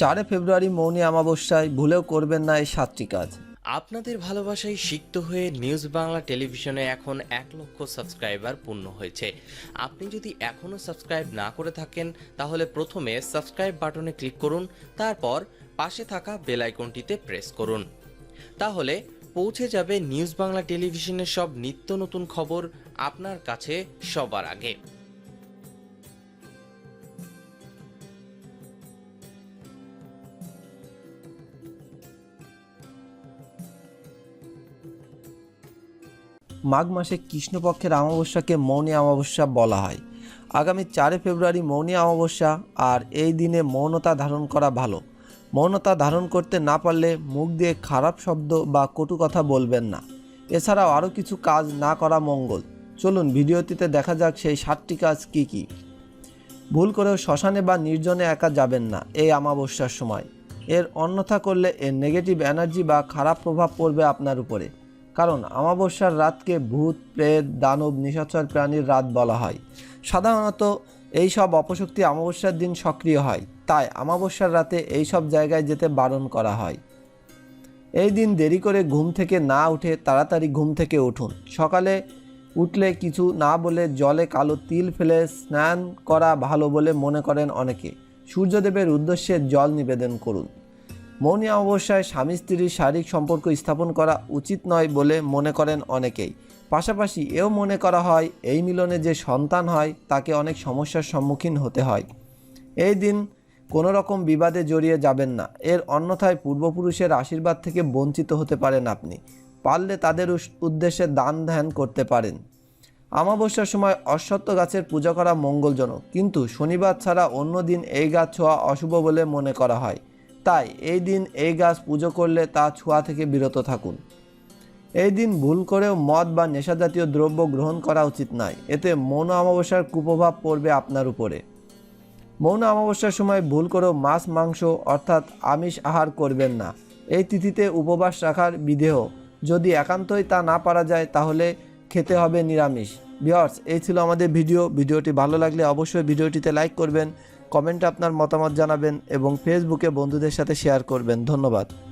চারে ফেব্রুয়ারি মৌনী অমাবস্যায় ভুলেও করবেন না এই সাতটি কাজ। আপনাদের ভালোবাসায় সিক্ত হয়ে নিউজ বাংলা টেলিভিশনে এখন এক লক্ষ সাবস্ক্রাইবার পূর্ণ হয়েছে। আপনি যদি এখনও সাবস্ক্রাইব না করে থাকেন, তাহলে প্রথমে সাবস্ক্রাইব বাটনে ক্লিক করুন, তারপর পাশে থাকা বেল আইকনটিতে প্রেস করুন। তাহলে পৌঁছে যাবে নিউজ বাংলা টেলিভিশনের সব নিত্য নতুন খবর আপনার কাছে সবার আগে। মাঘ মাসে কৃষ্ণপক্ষের অমাবস্যাকে মৌনী অমাবস্যা বলা হয়। আগামী চারে ফেব্রুয়ারি মৌনী অমাবস্যা আর এই দিনে মৌনতা ধারণ করা ভালো। মৌনতা ধারণ করতে না পারলে মুখ দিয়ে খারাপ শব্দ বা কটু কথা বলবেন না। এছাড়াও আরও কিছু কাজ না করা মঙ্গল। চলুন ভিডিওটিতে দেখা যাক সেই সাতটি কাজ কি কি। ভুল করেও শ্মশানে বা নির্জনে একা যাবেন না এই অমাবস্যার সময়। এর অন্যথা করলে এর নেগেটিভ এনার্জি বা খারাপ প্রভাব পড়বে আপনার উপরে। কারণ অমাবস্যার রাতকে ভূত, প্রেত, দানব, নিশাচর প্রাণীর রাত বলা হয়। সাধারণত এই সব অপশক্তি অমাবস্যার দিন সক্রিয় হয়, তাই অমাবস্যার রাতে এই সব জায়গায় যেতে বারণ করা হয়। এই দিন দেরি করে ঘুম থেকে না উঠে তাড়াতাড়ি ঘুম থেকে উঠুন। সকালে উঠলে কিছু না বলে জলে কালো তিল ফেলে স্নান করা ভালো বলে মনে করেন অনেকে। সূর্যদেবের উদ্দেশ্যে জল নিবেদন করুন। মৌনী অমাবস্যায় স্বামী স্ত্রীর শারীরিক সম্পর্ক স্থাপন করা উচিত নয় বলে মনে করেন অনেকেই। পাশাপাশি এও মনে করা হয়, এই মিলনে যে সন্তান হয়, তাকে অনেক সমস্যার সম্মুখীন হতে হয়। এই দিন কোনো রকম বিবাদে জড়িয়ে যাবেন না। এর অন্যথায় পূর্বপুরুষের আশীর্বাদ থেকে বঞ্চিত হতে পারেন আপনি। পারলে তাদের উদ্দেশ্যে দান ধ্যান করতে পারেন। অমাবস্যার সময় অশ্বত্থ গাছের পূজা করা মঙ্গলজনক। কিন্তু শনিবার ছাড়া অন্য দিন এই গাছ ছোঁয়া অশুভ বলে মনে করা হয়। তাই এই দিন এই গাছ পুজো করলে তা ছোঁয়া থেকে বিরত থাকুন। এই দিন ভুল করেও মদ বা নেশাজাতীয় দ্রব্য গ্রহণ করা উচিত নয়। এতে মৌন অমাবস্যার কুপ্রভাব পড়বে আপনার উপরে। মৌন অমাবস্যার সময় ভুল করেও মাছ, মাংস অর্থাৎ আমিষ আহার করবেন না। এই তিথিতে উপবাস রাখার বিধেয়। যদি একান্তই তা না পারা যায়, তাহলে খেতে হবে নিরামিষ। ভিওর্স এই ছিল আমাদের ভিডিও। ভিডিওটি ভালো লাগলে অবশ্যই ভিডিওটিতে লাইক করবেন। কমেন্টে আপনার মতামত জানাবেন এবং ফেসবুকে বন্ধুদের সাথে শেয়ার করবেন। ধন্যবাদ।